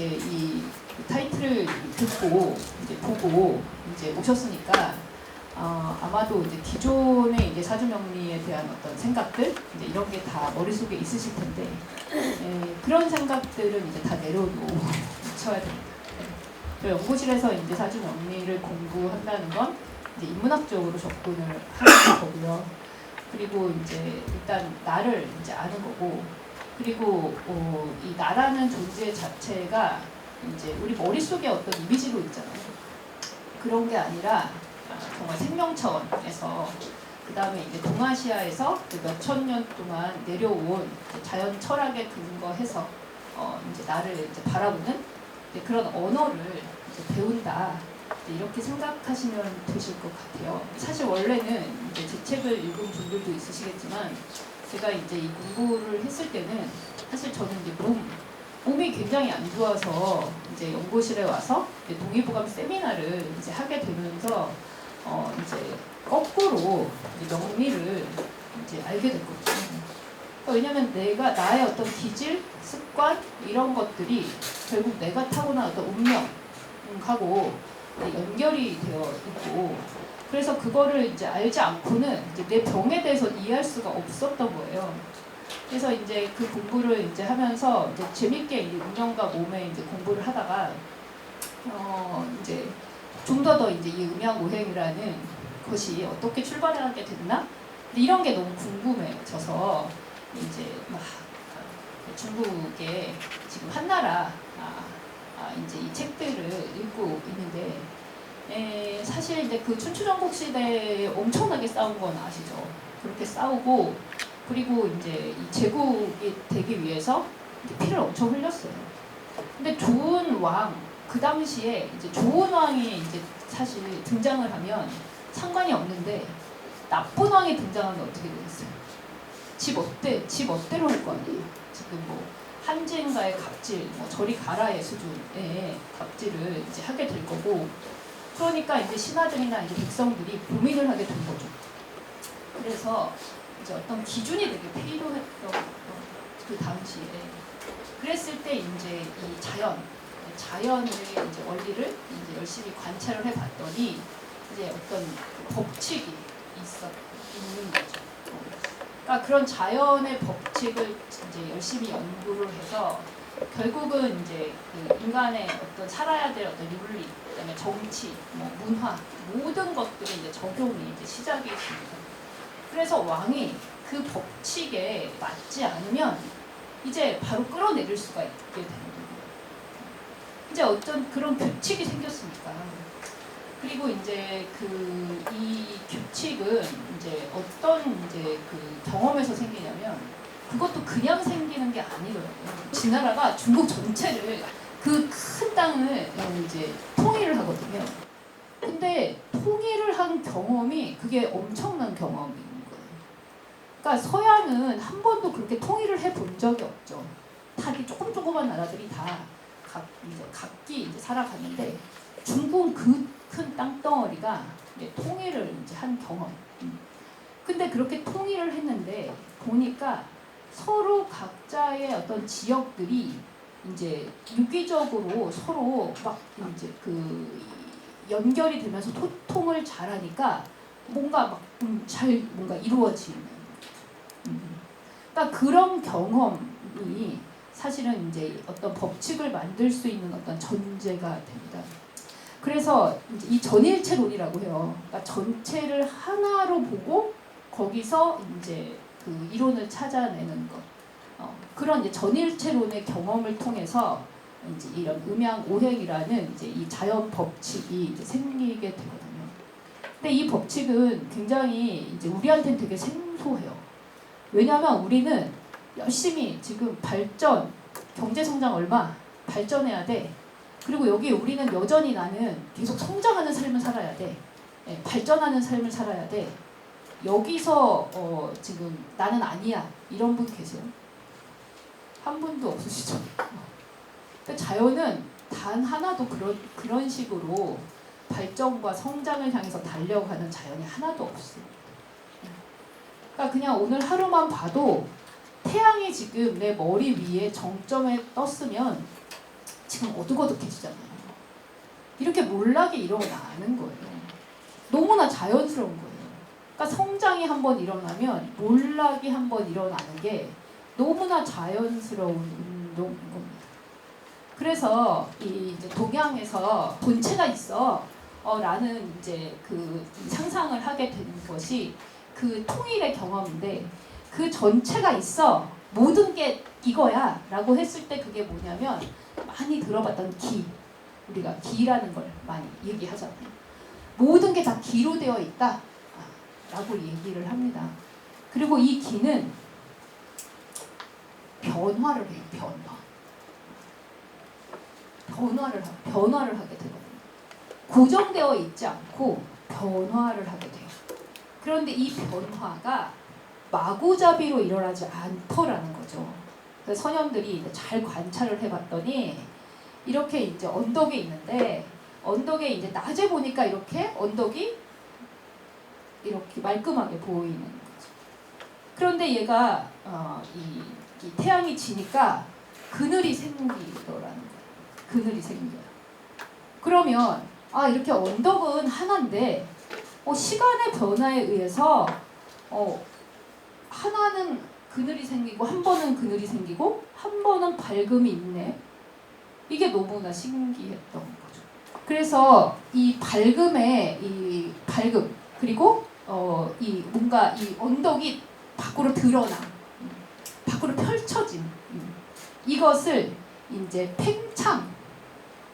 이제 이 타이틀을 듣고 이제 보고 이제 오셨으니까 어, 아마도 이제 기존의 이제 사주 명리에 대한 어떤 생각들 이제 이런 게 다 머릿속에 있으실 텐데 예, 그런 생각들은 이제 다 내려놓으셔야 됩니다. 예. 저 연구실에서 이제 사주 명리를 공부한다는 건 이제 인문학적으로 접근을 하는 거고요. 그리고 이제 일단 나를 이제 아는 거고 그리고 어, 이 나라는 존재 자체가 이제 우리 머릿속에 어떤 이미지로 있잖아요. 그런 게 아니라 아, 정말 생명 차원에서 그 다음에 이제 동아시아에서 몇 천 년 동안 내려온 자연 철학에 근거해서 어, 이제 나를 이제 바라보는 그런 언어를 배운다. 이렇게 생각하시면 되실 것 같아요. 사실 원래는 이제 제 책을 읽은 분들도 있으시겠지만 제가 이제 이 공부를 했을 때는 사실 저는 이제 몸 몸이 굉장히 안 좋아서 이제 연구실에 와서 이제 동의보감 세미나를 이제 하게 되면서 어 이제 거꾸로 이제 명리를 이제 알게 됐거든요. 그러니까 왜냐면 내가 나의 어떤 기질, 습관 이런 것들이 결국 내가 타고난 어떤 운명하고 연결이 되어 있고 그래서 그거를 이제 알지 않고는 이제 내 병에 대해서 이해할 수가 없었던 거예요. 그래서 이제 그 공부를 이제 하면서 이제 재밌게 이 운명과 몸에 이제 공부를 하다가 어 이제 좀더더 이제 이 음양 오행이라는 것이 어떻게 출발하게 됐나 근데 이런 게 너무 궁금해져서 이제 막 중국에 지금 한나라 아, 아 이제 이 책들을 읽고 있는데 에, 사실 이제 그 춘추전국 시대에 엄청나게 싸운 건 아시죠? 그렇게 싸우고 그리고 이제 이 제국이 되기 위해서 피를 엄청 흘렸어요. 근데 좋은 왕, 그 당시에 이제 좋은 왕이 이제 사실 등장을 하면 상관이 없는데 나쁜 왕이 등장하면 어떻게 되겠어요? 집 어때? 집 어때로 할 거 아니에요? 지금 뭐 한지인가의 갑질, 뭐 저리 가라의 수준의 갑질을 이제 하게 될 거고 그러니까 이제 신하들이나 이제 백성들이 고민을 하게 된 거죠. 그래서 이제 어떤 기준이 되게 필요했던 그 당시에 그랬을 때 이제 이 자연 자연의 이제 원리를 이제 열심히 관찰을 해봤더니 이제 어떤 그 법칙이 있어 있는 거죠. 그러니까 그런 자연의 법칙을 이제 열심히 연구를 해서 결국은 이제 그 인간의 어떤 살아야 될 어떤 윤리, 그다음에 정치, 뭐 문화 모든 것들이 이제 적용이 이제 시작이 됩니다. 그래서 왕이 그 법칙에 맞지 않으면 이제 바로 끌어내릴 수가 있게 되는 거예요. 이제 어떤 그런 규칙이 생겼으니까. 그리고 이제 그 이 규칙은 이제 어떤 이제 그 경험에서 생기냐면 그것도 그냥 생기는 게 아니더라고요. 지나라가 중국 전체를 그 큰 땅을 이제 통일을 하거든요. 근데 통일을 한 경험이 그게 엄청난 경험인 거예요. 그러니까 서양은 한 번도 그렇게 통일을 해본 적이 없죠. 다 이렇게 조금 조그만 나라들이 다 각, 이제 각기 이제 살아갔는데 중국은 그 큰 땅덩어리가 이제 통일을 이제 한 경험. 음. 근데 그렇게 통일을 했는데 보니까 서로 각자의 어떤 지역들이 이제 유기적으로 서로 막 이제 그 연결이 되면서 소통을 잘하니까 뭔가 막 잘 뭔가 이루어지는. 음. 그러니까 그런 경험이 사실은 이제 어떤 법칙을 만들 수 있는 어떤 전제가 됩니다. 그래서 이 전일체론이라고 해요. 그러니까 전체를 하나로 보고 거기서 이제 그 이론을 찾아내는 것. 어, 그런 이제 전일체론의 경험을 통해서 이제 이런 음양 오행이라는 이제 이 자연 법칙이 이제 생기게 되거든요. 근데 이 법칙은 굉장히 이제 우리한테는 되게 생소해요. 왜냐하면 우리는 열심히 지금 발전, 경제 성장 얼마 발전해야 돼. 그리고 여기 우리는 여전히 나는 계속 성장하는 삶을 살아야 돼. 예, 발전하는 삶을 살아야 돼. 여기서 어, 지금 나는 아니야 이런 분 계세요? 한 분도 없으시죠? 근데 자연은 단 하나도 그런 그런 식으로 발전과 성장을 향해서 달려가는 자연이 하나도 없습니다. 그러니까 그냥 오늘 하루만 봐도 태양이 지금 내 머리 위에 정점에 떴으면 지금 어둑어둑해지잖아요. 이렇게 몰락이 일어나는 거예요. 너무나 자연스러운 거예요. 그러니까 성장이 한 번 일어나면 몰락이 한 번 일어나는 게 너무나 자연스러운 운동인 겁니다. 그래서 이 이제 동양에서 본체가 있어. 어, 라는 이제 그 상상을 하게 되는 것이 그 통일의 경험인데 그 전체가 있어. 모든 게 이거야 라고 했을 때 그게 뭐냐면 많이 들어봤던 기. 우리가 기라는 걸 많이 얘기하잖아요. 모든 게 다 기로 되어 있다. 아, 라고 얘기를 합니다. 그리고 이 기는 변화를 해요 변화. 변화를 하, 변화를 하게 되거든요. 고정되어 있지 않고 변화를 하게 돼요. 그런데 이 변화가 마구잡이로 일어나지 않더라는 거죠. 그래서 선현들이 잘 관찰을 해봤더니 이렇게 이제 언덕에 있는데 언덕에 이제 낮에 보니까 이렇게 언덕이 이렇게 말끔하게 보이는 거죠. 그런데 얘가 어, 이, 이 태양이 지니까 그늘이 생기더라는 거예요. 그늘이 생겨요. 그러면 아 이렇게 언덕은 하나인데 어, 시간의 변화에 의해서 어, 하나는 그늘이 생기고 한 번은 그늘이 생기고 한 번은 밝음이 있네. 이게 너무나 신기했던 거죠. 그래서 이 밝음의 이 밝음 그리고 어, 이 뭔가 이 언덕이 밖으로 드러나. 음, 밖으로 펼쳐진. 음, 이것을 이제 팽창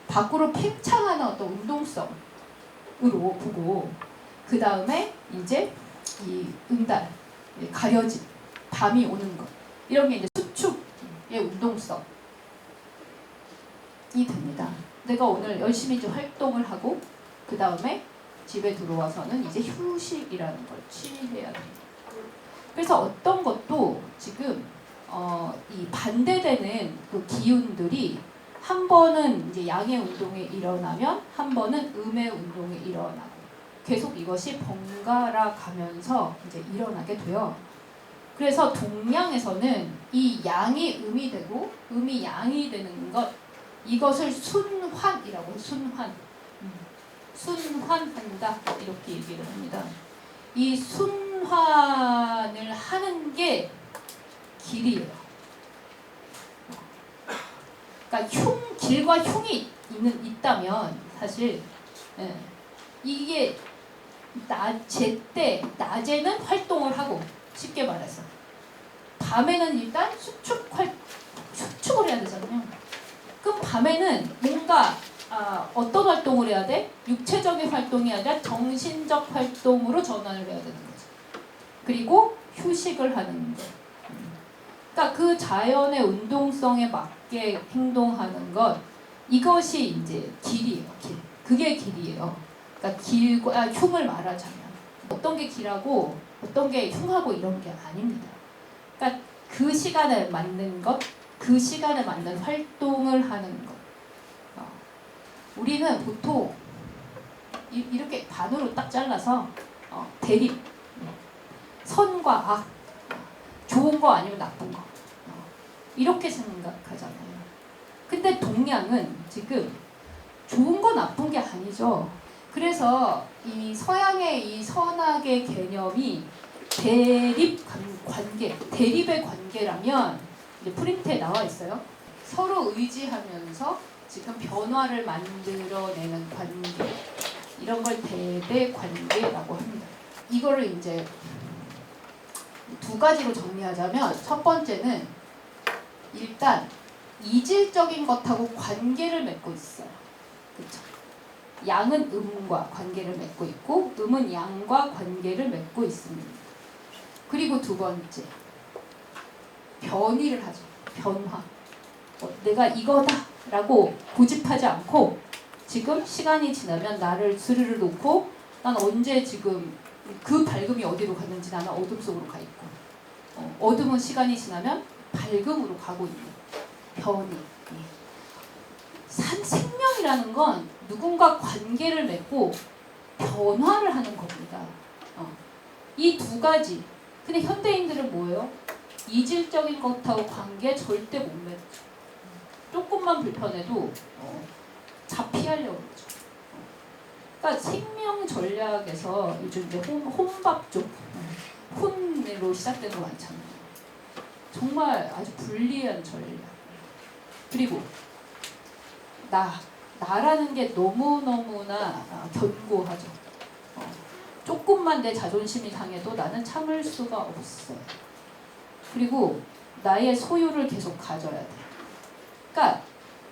밖으로 팽창하는 어떤 운동성으로 보고 그 다음에 이제 이 응달 가려짐 밤이 오는 것. 이런 게 이제 수축의 운동성이 됩니다. 내가 오늘 열심히 이제 활동을 하고 그 다음에 집에 들어와서는 이제 휴식이라는 걸 취해야 됩니다. 그래서 어떤 것도 지금 어, 이 반대되는 그 기운들이 한 번은 이제 양의 운동에 일어나면 한 번은 음의 운동에 일어나고 계속 이것이 번갈아 가면서 이제 일어나게 돼요. 그래서 동양에서는 이 양이 음이 되고 음이 양이 되는 것 이것을 순환이라고. 순환. 음. 순환한다 이렇게 얘기를 합니다. 이 순환을 하는 게 길이에요. 그러니까 흉 길과 흉이 있는 있다면 사실 예, 이게 낮에 때 낮에는 활동을 하고 쉽게 말해서 밤에는 일단 수축 활 수축을 해야 되잖아요. 그럼 밤에는 뭔가 아, 어떤 활동을 해야 돼? 육체적인 활동이 아니라 정신적 활동으로 전환을 해야 되는 거죠. 그리고 휴식을 하는 거. 그러니까 그 자연의 운동성에 맞게 행동하는 것 이것이 이제 길이에요. 길. 그게 길이에요. 그러니까 길과 아, 흉을 말하자면 어떤 게 길하고 어떤 게 흉하고 이런 게 아닙니다. 그러니까 그 시간에 맞는 것, 그 시간에 맞는 활동을 하는 것. 어. 우리는 보통 이, 이렇게 반으로 딱 잘라서 어, 대립, 선과 악, 좋은 거 아니면 나쁜 거 어, 이렇게 생각하잖아요. 근데 동양은 지금 좋은 거 나쁜 게 아니죠. 그래서 이 서양의 이 선악의 개념이 대립 관계, 대립의 관계라면 이제 프린트에 나와 있어요. 서로 의지하면서 지금 변화를 만들어내는 관계 이런 걸 대대 관계라고 합니다. 이거를 이제 두 가지로 정리하자면 첫 번째는 일단 이질적인 것하고 관계를 맺고 있어요. 그렇죠? 양은 음과 관계를 맺고 있고 음은 양과 관계를 맺고 있습니다. 그리고 두 번째 변이를 하죠. 변화. 어, 내가 이거다 라고 고집하지 않고 지금 시간이 지나면 나를 스르르 놓고 난 언제 지금 그 밝음이 어디로 갔는지 나는 어둠 속으로 가 있고 어, 어둠은 시간이 지나면 밝음으로 가고 있는 변이. 예. 산 생명이라는 건 누군가 관계를 맺고 변화를 하는 겁니다. 어. 이두 가지. 근데 현대인들은 뭐예요? 이질적인 것하고 관계 절대 못 맺죠. 조금만 불편해도 어, 자피하려고 그러죠. 어. 그러니까 생명 전략에서 요즘 이제 혼, 혼밥 쪽 어, 혼으로 시작되는 거 많잖아요. 정말 아주 불리한 전략. 그리고 나 나라는 게 너무 너무나 아, 견고하죠. 어, 조금만 내 자존심이 상해도 나는 참을 수가 없어요. 그리고 나의 소유를 계속 가져야 돼. 그러니까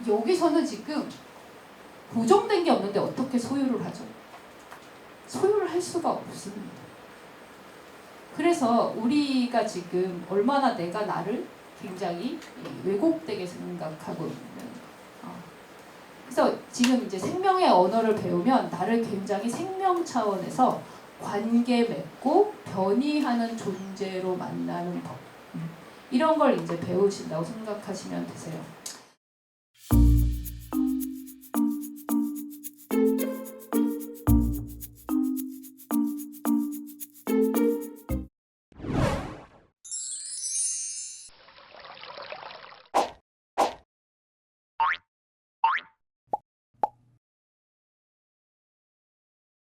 여기서는 지금 고정된 게 없는데 어떻게 소유를 하죠? 소유를 할 수가 없습니다. 그래서 우리가 지금 얼마나 내가 나를 굉장히 왜곡되게 생각하고 있는 어. 그래서 지금 이제 생명의 언어를 배우면 나를 굉장히 생명 차원에서 관계 맺고 변이하는 존재로 만나는 법 음. 이런 걸 이제 배우신다고 생각하시면 되세요.